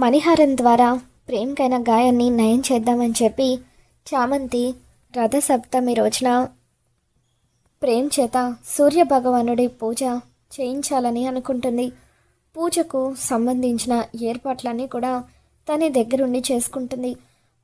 మణిహారం ద్వారా ప్రేమకైన గాయాన్ని నయం చేద్దామని చెప్పి చామంతి రథ సప్తమి రోజున ప్రేమ్ చేత సూర్య భగవానుడి పూజ చేయించాలని అనుకుంటుంది. పూజకు సంబంధించిన ఏర్పాట్లన్నీ కూడా తన దగ్గరుండి చేసుకుంటుంది.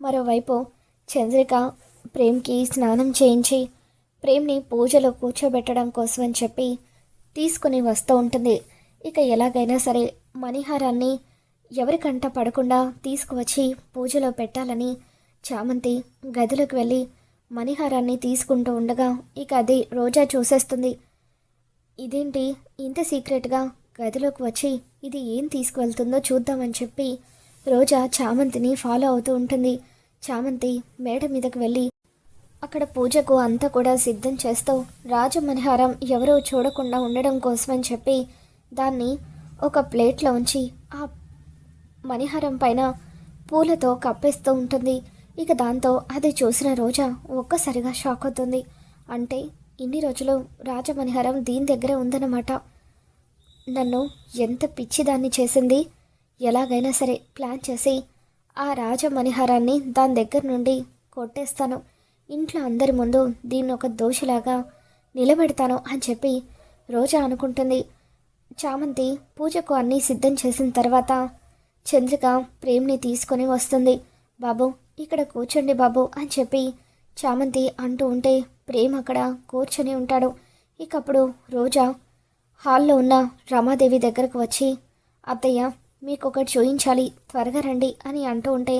మరోవైపు చంద్రిక ప్రేమ్కి స్నానం చేయించి ప్రేమ్ని పూజలో కూర్చోబెట్టడం కోసం అని చెప్పి తీసుకుని వస్తూ ఉంటుంది. ఇక ఎలాగైనా సరే మణిహారాన్ని ఎవరికంట పడకుండా తీసుకువచ్చి పూజలో పెట్టాలని చామంతి గదిలోకి వెళ్ళి మణిహారాన్ని తీసుకుంటూ ఉండగా ఇక అది రోజా చూసేస్తుంది. ఇదేంటి? ఇంత సీక్రెట్గా గదిలోకి వచ్చి ఇది ఏం తీసుకువెళ్తుందో చూద్దామని చెప్పి రోజా చామంతిని ఫాలో అవుతూ ఉంటుంది. చామంతి మేడ మీదకి వెళ్ళి అక్కడ పూజకు అంతా కూడా సిద్ధం చేస్తూ రాజమణిహారం ఎవరూ చూడకుండా ఉండడం కోసమని చెప్పి దాన్ని ఒక ప్లేట్లో ఉంచి ఆ మణిహారం పైన పూలతో కప్పేస్తూ ఉంటుంది. ఇక దాంతో అది చూసిన రోజా ఒక్కసారిగా షాక్ అవుతుంది. అంటే ఇన్ని రోజులు రాజమణిహారం దీని దగ్గరే ఉందన్నమాట. నన్ను ఎంత పిచ్చిదాన్ని చేసింది? ఎలాగైనా సరే ప్లాన్ చేసి ఆ రాజమణిహారాన్ని దాని దగ్గర నుండి కొట్టేస్తాను. ఇంట్లో అందరి ముందు దీన్ని ఒక దోషిలాగా నిలబెడతాను అని చెప్పి రోజా అనుకుంటుంది. చామంతి పూజకు అన్నీ సిద్ధం చేసిన తర్వాత చంద్రిక ప్రేమ్ని తీసుకొని వస్తుంది. బాబు ఇక్కడ కూర్చోండి బాబు అని చెప్పి చామంతి అంటూ ఉంటే ప్రేమ్ అక్కడ కూర్చొని ఉంటాడు. ఇకప్పుడు రోజా హాల్లో ఉన్న రమాదేవి దగ్గరకు వచ్చి అత్తయ్య మీకు ఒకటి చూయించాలి త్వరగా రండి అని అంటూ ఉంటే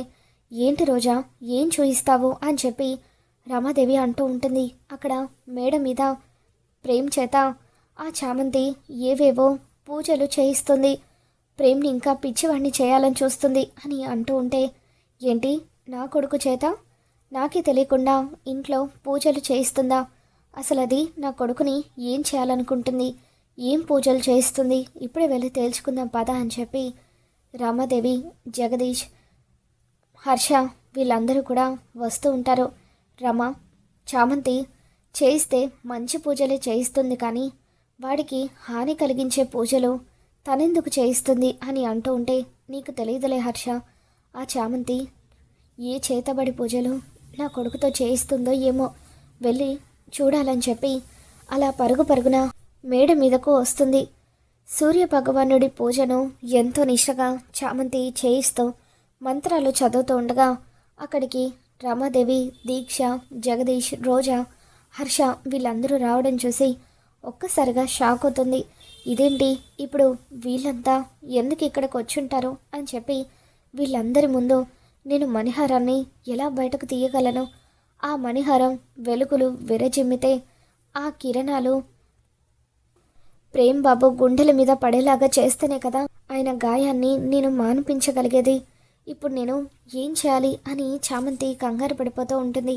ఏంటి రోజా ఏం చూయిస్తావు? అని చెప్పి రమాదేవి అంటూ ఉంటుంది. అక్కడ మేడ మీద ప్రేమ్ చేత ఆ చామంతి ఏవేవో పూజలు చేయిస్తుంది. ప్రేమ్ని ఇంకా పిచ్చివాడిని చేయాలని చూస్తుంది అని అంటూ ఉంటే ఏంటి? నా కొడుకు చేత? నాకే తెలియకుండా ఇంట్లో పూజలు చేయిస్తుందా? అసలు అది నా కొడుకుని ఏం చేయాలనుకుంటుంది? ఏం పూజలు చేయిస్తుంది? ఇప్పుడే వెళ్ళి తేల్చుకుందాం పద అని చెప్పి రామాదేవి జగదీష్ హర్ష వీళ్ళందరూ కూడా వస్తూ ఉంటారు. రమ చామంతి చేయిస్తే మంచి పూజలే చేయిస్తుంది కానీ వాడికి హాని కలిగించే పూజలు తనెందుకు చేయిస్తుంది అని అంటూ ఉంటే నీకు తెలియదులే హర్ష. ఆ చామంతి ఏ చేతబడి పూజలు నా కొడుకుతో చేయిస్తుందో ఏమో వెళ్ళి చూడాలని చెప్పి అలా పరుగు పరుగున మేడ మీదకు వస్తుంది. సూర్య భగవానుడి పూజను ఎంతో నిష్టగా చామంతి చేయిస్తూ మంత్రాలు చదువుతూ ఉండగా అక్కడికి రమాదేవి దీక్ష జగదీష్ రోజా హర్ష వీళ్ళందరూ రావడం చూసి ఒక్కసారిగా షాక్ అవుతుంది. ఇదేంటి? ఇప్పుడు వీళ్ళంతా ఎందుకు ఇక్కడికి వచ్చుంటారు అని చెప్పి వీళ్ళందరి ముందు నేను మణిహారాన్ని ఎలా బయటకు తీయగలను? ఆ మణిహారం వెలుగులు విరజిమ్మితే ఆ కిరణాలు ప్రేమ్ బాబు గుండెల మీద పడేలాగా చేస్తేనే కదా ఆయన గాయాన్ని నేను మాన్పించగలిగేది. ఇప్పుడు నేను ఏం చేయాలి అని చామంతి కంగారు పడిపోతూ ఉంటుంది.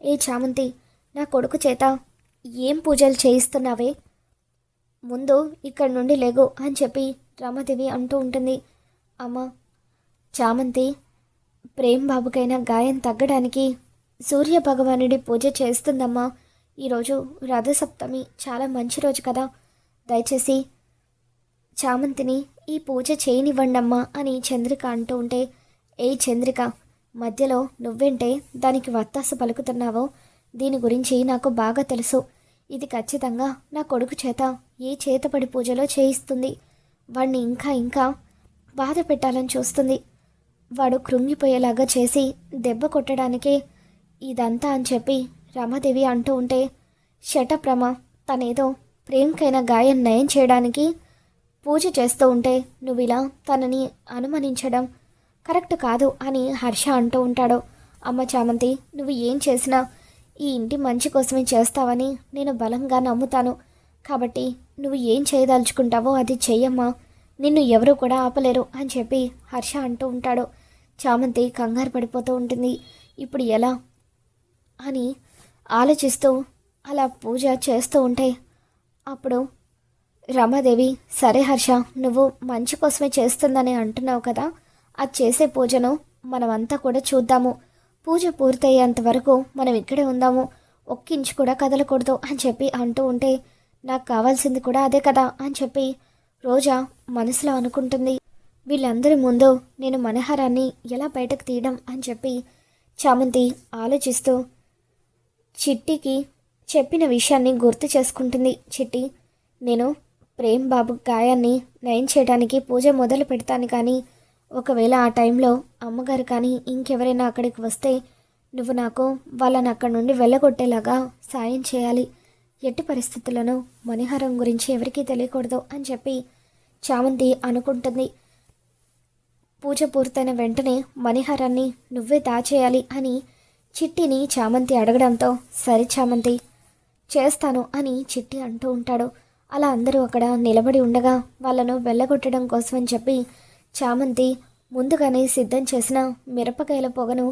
ఏ చామంతి నా కొడుకు చేత ఏం పూజలు చేయిస్తున్నావే? ముందు ఇక్కడి నుండి లేగు అని చెప్పి రమాదేవి అంటూ ఉంటుంది. అమ్మ చామంతి ప్రేమ్ బాబుకైన గాయం తగ్గడానికి సూర్య భగవానుడి పూజ చేస్తుందమ్మా. ఈరోజు రథసప్తమి చాలా మంచి రోజు కదా. దయచేసి చామంతిని ఈ పూజ చేయనివ్వండమ్మా అని చంద్రిక అంటూ ఉంటే ఏ చంద్రిక మధ్యలో నువ్వేంటే దానికి వత్తాస పలుకుతున్నావో? దీని గురించి నాకు బాగా తెలుసు. ఇది ఖచ్చితంగా నా కొడుకు చేత ఏ చేతపడి పూజలో చేయిస్తుంది. వాడిని ఇంకా ఇంకా బాధ పెట్టాలని చూస్తుంది. వాడు కృంగిపోయేలాగా చేసి దెబ్బ కొట్టడానికే ఇదంతా అని చెప్పి రమాదేవి అంటూ ఉంటే శటప్రమ తనేదో ప్రేమకైన గాయం నయం చేయడానికి పూజ చేస్తూ ఉంటే నువ్వు ఇలా తనని అనుమానించడం కరెక్ట్ కాదు అని హర్ష అంటూ ఉంటాడు. అమ్మ చామంతి నువ్వు ఏం చేసినా ఈ ఇంటి మంచి కోసమే చేస్తావని నేను బలంగా నమ్ముతాను. కాబట్టి నువ్వు ఏం చేయదలుచుకుంటావో అది చెయ్యమ్మా. నిన్ను ఎవరు కూడా ఆపలేరు అని చెప్పి హర్ష అంటూ ఉంటాడు. చామంతి కంగారు పడిపోతూ ఉంటుంది. ఇప్పుడు ఎలా? అని ఆలోచిస్తూ అలా పూజ చేస్తూ ఉంటే అప్పుడు రమాదేవి సరే హర్ష నువ్వు మంచి కోసమే చేస్తుందని అంటున్నావు కదా. అది చేసే పూజను మనమంతా కూడా చూద్దాము. పూజ పూర్తయ్యేంత వరకు మనం ఇక్కడే ఉందాము. ఒక్క ఇంచు కూడా కదలకూడదు అని చెప్పి అంటూ ఉంటే నాకు కావాల్సింది కూడా అదే కదా అని చెప్పి రోజా మనసులో అనుకుంటుంది. వీళ్ళందరి ముందు నేను మనహారాన్ని ఎలా బయటకు తీయడం అని చెప్పి చామంతి ఆలోచిస్తూ చిట్టికి చెప్పిన విషయాన్ని గుర్తు చేసుకుంటుంది చిట్టి. నేను ప్రేమ్ బాబు గాయాన్ని నయం చేయడానికి పూజ మొదలు పెడతాను కానీ ఒకవేళ ఆ టైంలో అమ్మగారు కానీ ఇంకెవరైనా అక్కడికి వస్తే నువ్వు నాకు వాళ్ళని అక్కడి నుండి వెళ్ళగొట్టేలాగా సాయం చేయాలి. ఎట్టి పరిస్థితులను మణిహారం గురించి ఎవరికీ తెలియకూడదు అని చెప్పి చామంతి అనుకుంటుంది. పూజ పూర్తయిన వెంటనే మణిహారాన్ని నువ్వే దాచేయాలి అని చిట్టిని చామంతి అడగడంతో సరే చామంతి చేస్తాను అని చిట్టి అంటూ ఉంటాడు. అలా అందరూ అక్కడ నిలబడి ఉండగా వాళ్ళను వెళ్ళగొట్టడం కోసం అని చెప్పి చామంతి ముందుగానే సిద్ధం చేసిన మిరపకాయల పొగను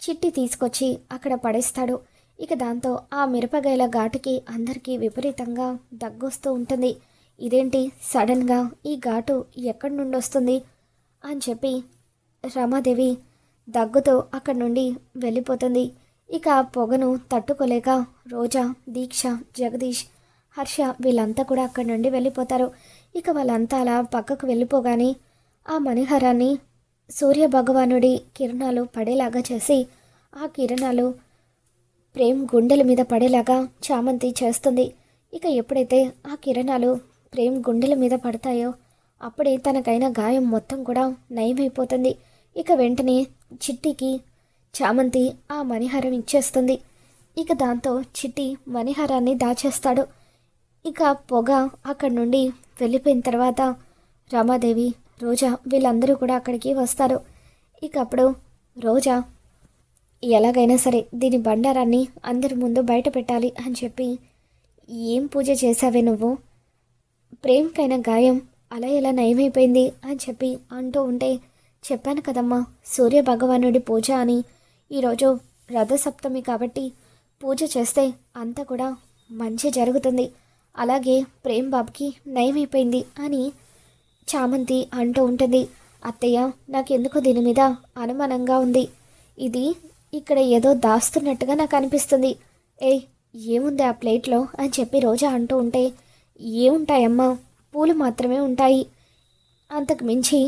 చిట్టి తీసుకొచ్చి అక్కడ పడేస్తాడు. ఇక దాంతో ఆ మిరపకాయల ఘాటుకి అందరికీ విపరీతంగా దగ్గొస్తూ ఉంటుంది. ఇదేంటి? సడన్గా ఈ ఘాటు ఎక్కడి నుండి వస్తుంది? అని చెప్పి రమాదేవి దగ్గుతో అక్కడి నుండి వెళ్ళిపోతుంది. ఇక ఆ పొగను తట్టుకోలేక రోజా దీక్ష జగదీష్ హర్ష వీళ్ళంతా కూడా అక్కడి నుండి వెళ్ళిపోతారు. ఇక వాళ్ళంతా అలా పక్కకు వెళ్ళిపోగానే ఆ మణిహారాన్ని సూర్య భగవానుడి కిరణాలు పడేలాగా చేసి ఆ కిరణాలు ప్రేమ్ గుండెల మీద పడేలాగా చామంతి చేస్తుంది. ఇక ఎప్పుడైతే ఆ కిరణాలు ప్రేమ్ గుండెల మీద పడతాయో అప్పుడే తనకైన గాయం మొత్తం కూడా నయమైపోతుంది. ఇక వెంటనే చిట్టికి చామంతి ఆ మణిహారం ఇచ్చేస్తుంది. ఇక దాంతో చిట్టి మణిహారాన్ని దాచేస్తాడు. ఇక పొగ అక్కడి నుండి వెళ్ళిపోయిన తర్వాత రమాదేవి రోజా వీళ్ళందరూ కూడా అక్కడికి వస్తారు. ఇక అప్పుడు రోజా ఎలాగైనా సరే దీని బండారాన్ని అందరి ముందు బయట పెట్టాలి అని చెప్పి ఏం పూజ చేశావే నువ్వు? ప్రేమకైన గాయం అలా ఎలా నయమైపోయింది అని చెప్పి అంటూ ఉంటే చెప్పాను కదమ్మా సూర్య భగవానుడి పూజ అని. ఈరోజు రథసప్తమి కాబట్టి పూజ చేస్తే అంతా కూడా మంచి జరుగుతుంది. అలాగే ప్రేమ్ బాబుకి నయమైపోయింది అని చామంతి అంటూ ఉంటుంది. అత్తయ్య నాకెందుకో దీని మీద అనుమానంగా ఉంది. ఇది ఇక్కడ ఏదో దాస్తున్నట్టుగా నాకు అనిపిస్తుంది. ఏయ్ ఏముంది ఆ ప్లేట్లో అని చెప్పి రోజా అంటూ ఉంటే ఏముంటాయమ్మా? పూలు మాత్రమే ఉంటాయి. అంతకు మించి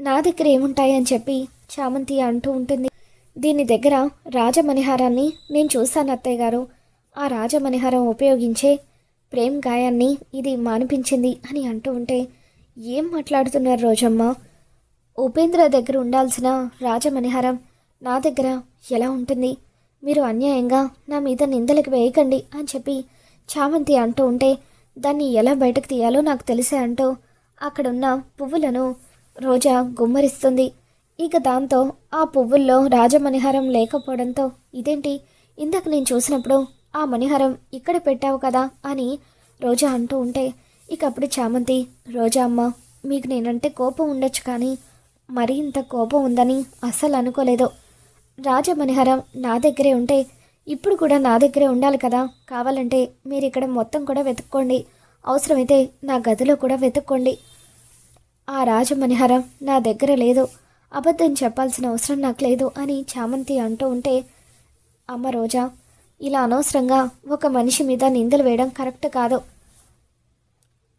నా దగ్గర ఏముంటాయి అని చెప్పి చామంతి అంటూ ఉంటుంది. దీని దగ్గర రాజమణిహారాన్ని నేను చూశాను అత్తయ్య గారు. ఆ రాజమణిహారం ఉపయోగించే ప్రేమ్ గాయాన్ని ఇది మానిపించింది అని అంటూ ఉంటే ఏం మాట్లాడుతున్నారు రోజమ్మ? ఉపేంద్ర దగ్గర ఉండాల్సిన రాజమణిహారం నా దగ్గర ఎలా ఉంటుంది? మీరు అన్యాయంగా నా మీద నిందలకు వేయకండి అని చెప్పి చామంతి అంటూ ఉంటే దాన్ని ఎలా బయటకు తీయాలో నాకు తెలిసే అంటూ అక్కడున్న పువ్వులను రోజా గుమ్మరిస్తుంది. ఇక దాంతో ఆ పువ్వుల్లో రాజమణిహారం లేకపోవడంతో ఇదేంటి? ఇందాక నేను చూసినప్పుడు ఆ మణిహారం ఇక్కడ పెట్టావు కదా అని రోజా అంటూ ఉంటే ఇక అప్పుడు చామంతి రోజా అమ్మ మీకు నేనంటే కోపం ఉండొచ్చు కానీ మరీ ఇంత కోపం ఉందని అస్సలు అనుకోలేదు. రాజమణిహారం నా దగ్గరే ఉంటే ఇప్పుడు కూడా నా దగ్గరే ఉండాలి కదా. కావాలంటే మీరు ఇక్కడ మొత్తం కూడా వెతుక్కోండి. అవసరమైతే నా గదిలో కూడా వెతుక్కోండి. ఆ రాజమణిహారం నా దగ్గర లేదు. అబద్ధం చెప్పాల్సిన అవసరం నాకు లేదు అని చామంతి అంటూ ఉంటే అమ్మ రోజా ఇలా అనవసరంగా ఒక మనిషి మీద నిందలు వేయడం కరెక్ట్ కాదు.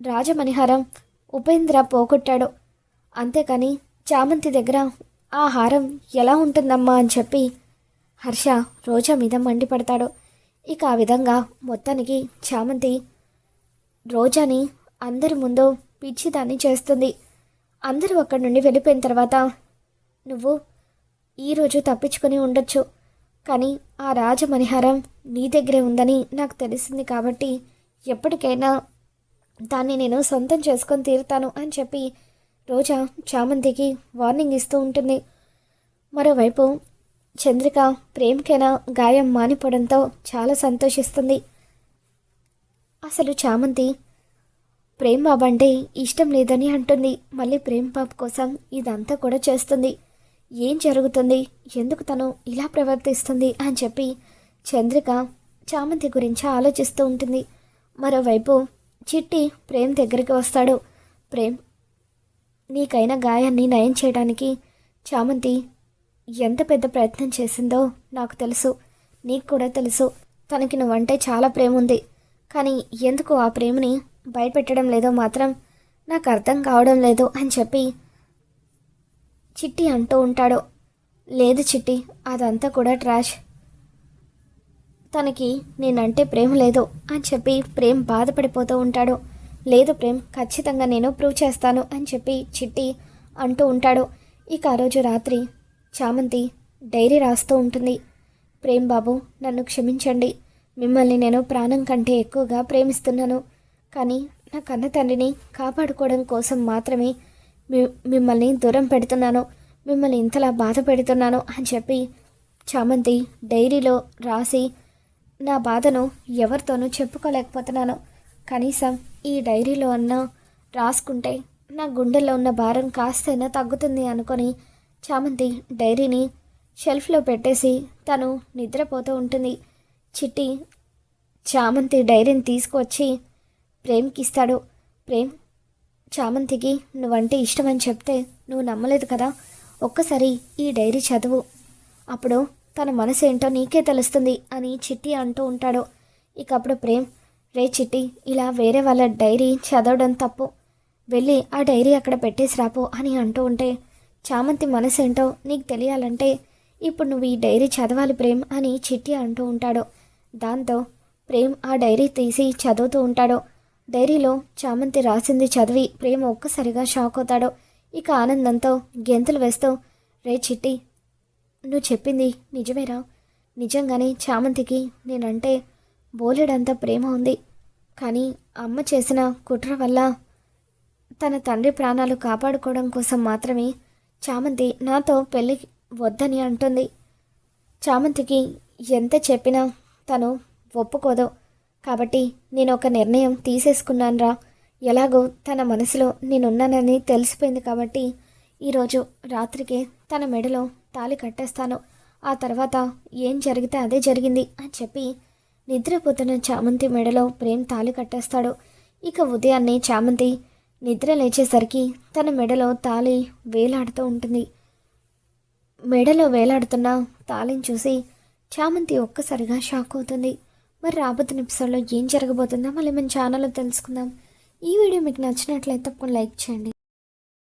రాజమణిహారం ఉపేంద్ర పోగొట్టాడు. అంతేకాని చామంతి దగ్గర ఆ హారం ఎలా ఉంటుందమ్మా అని చెప్పి హర్ష రోజా మీద మండిపడతాడు. ఇక ఆ విధంగా మొత్తానికి చామంతి రోజాని అందరి ముందు పిచ్చిదాన్ని చేస్తుంది. అందరూ అక్కడి నుండి వెళ్ళిపోయిన తర్వాత నువ్వు ఈరోజు తప్పించుకొని ఉండొచ్చు. కానీ ఆ రాజమణిహారం నీ దగ్గరే ఉందని నాకు తెలిసింది కాబట్టి ఎప్పటికైనా దాన్ని నేను సొంతం చేసుకొని తీరుతాను అని చెప్పి రోజా చామంతికి వార్నింగ్ ఇస్తూ ఉంటుంది. మరోవైపు చంద్రిక ప్రేమకైనా గాయం మానిపోవడంతో చాలా సంతోషిస్తుంది. అసలు చామంతి ప్రేమ్ బాబు అంటే ఇష్టం లేదని అంటుంది. మళ్ళీ ప్రేమ్ బాబు కోసం ఇదంతా కూడా చేస్తుంది. ఏం జరుగుతుంది? ఎందుకు తను ఇలా ప్రవర్తిస్తుంది? అని చెప్పి చంద్రిక చామంతి గురించి ఆలోచిస్తూ ఉంటుంది. మరోవైపు చిట్టి ప్రేమ్ దగ్గరికి వస్తాడు. ప్రేమ్ నీకైన గాయాన్ని నయం చేయడానికి చామంతి ఎంత పెద్ద ప్రయత్నం చేసిందో నాకు తెలుసు. నీకు కూడా తెలుసు. తనకి నువ్వంటే చాలా ప్రేమ ఉంది. కానీ ఎందుకు ఆ ప్రేమని బయటపెట్టడం లేదో మాత్రం నాకు అర్థం కావడం లేదు అని చెప్పి చిట్టి అంటూ ఉంటాడు. లేదు చిట్టి అదంతా కూడా ట్రాష్. తనకి నేనంటే ప్రేమ లేదు అని చెప్పి ప్రేమ్ బాధపడిపోతూ ఉంటాడు. లేదు ప్రేమ్ ఖచ్చితంగా నేను ప్రూవ్ చేస్తాను అని చెప్పి చిట్టి అంటూ ఉంటాడు. ఇక ఆ రోజు రాత్రి చామంతి డైరీ రాస్తూ ఉంటుంది. ప్రేమ్ బాబు నన్ను క్షమించండి. మిమ్మల్ని నేను ప్రాణం కంటే ఎక్కువగా ప్రేమిస్తున్నాను. కానీ నా కన్న తండ్రిని కాపాడుకోవడం కోసం మాత్రమే మి మిమ్మల్ని దూరం పెడుతున్నాను. మిమ్మల్ని ఇంతలా బాధ పెడుతున్నాను అని చెప్పి చామంతి డైరీలో రాసి నా బాధను ఎవరితోనూ చెప్పుకోలేకపోతున్నాను. కనీసం ఈ డైరీలో అన్నా రాసుకుంటే నా గుండెల్లో ఉన్న భారం కాస్తైనా తగ్గుతుంది అనుకొని చామంతి డైరీని షెల్ఫ్లో పెట్టేసి తను నిద్రపోతూ ఉంటుంది. చిట్టి చామంతి డైరీని తీసుకువచ్చి ప్రేమ్కి ఇస్తాడు ప్రేమ్ చామంతికి నువ్వంటే ఇష్టమని చెప్తే నువ్వు నమ్మలేదు కదా? ఒక్కసారి ఈ డైరీ చదువు. అప్పుడు తన మనసు ఏంటో నీకే తెలుస్తుంది అని చిట్టి అంటూ ఉంటాడు. ఇక అప్పుడు ప్రేమ్ రే చిట్టి ఇలా వేరే వాళ్ళ డైరీ చదవడం తప్పు. వెళ్ళి ఆ డైరీ అక్కడ పెట్టేసి రాపు అని అంటూ ఉంటే చామంతి మనసు ఏంటో నీకు తెలియాలంటే ఇప్పుడు నువ్వు ఈ డైరీ చదవాలి ప్రేమ్ అని చిట్టి అంటూ ఉంటాడు. దాంతో ప్రేమ్ ఆ డైరీ తీసి చదువుతూ ఉంటాడు. డైరీలో చామంతి రాసింది చదివి ప్రేమ ఒక్కసారిగా షాక్ అవుతాడు. ఇక ఆనందంతో గెంతులు వేస్తూ రే చిట్టి నువ్వు చెప్పింది నిజమేరా. నిజంగానే చామంతికి నేనంటే బోలెడంత ప్రేమ ఉంది. కానీ అమ్మ చేసిన కుట్ర వల్ల తన తండ్రి ప్రాణాలు కాపాడుకోవడం కోసం మాత్రమే చామంతి నాతో పెళ్ళి వద్దని అంటుంది. చామంతికి ఎంత చెప్పినా తను ఒప్పుకోదు. కాబట్టి నేను ఒక నిర్ణయం తీసేసుకున్నానురా. ఎలాగో తన మనసులో నేనున్నానని తెలిసిపోయింది కాబట్టి ఈరోజు రాత్రికి తన మెడలో తాళి కట్టేస్తాను. ఆ తర్వాత ఏం జరిగితే అదే జరిగింది అని చెప్పి నిద్రపోతున్న చామంతి మెడలో ప్రేమ్ తాళి కట్టేస్తాడు. ఇక ఉదయాన్నే చామంతి నిద్ర లేచేసరికి తన మెడలో తాళి వేలాడుతూ ఉంటుంది. మెడలో వేలాడుతున్న తాళిని చూసి చామంతి ఒక్కసారిగా షాక్ అవుతుంది. మరి రాబోతున్న ఎపిసోడ్లో ఏం జరగబోతుందో మళ్ళీ మన ఛానల్లో తెలుసుకుందాం. ఈ వీడియో మీకు నచ్చినట్లయితే తప్పకుండా లైక్ చేయండి.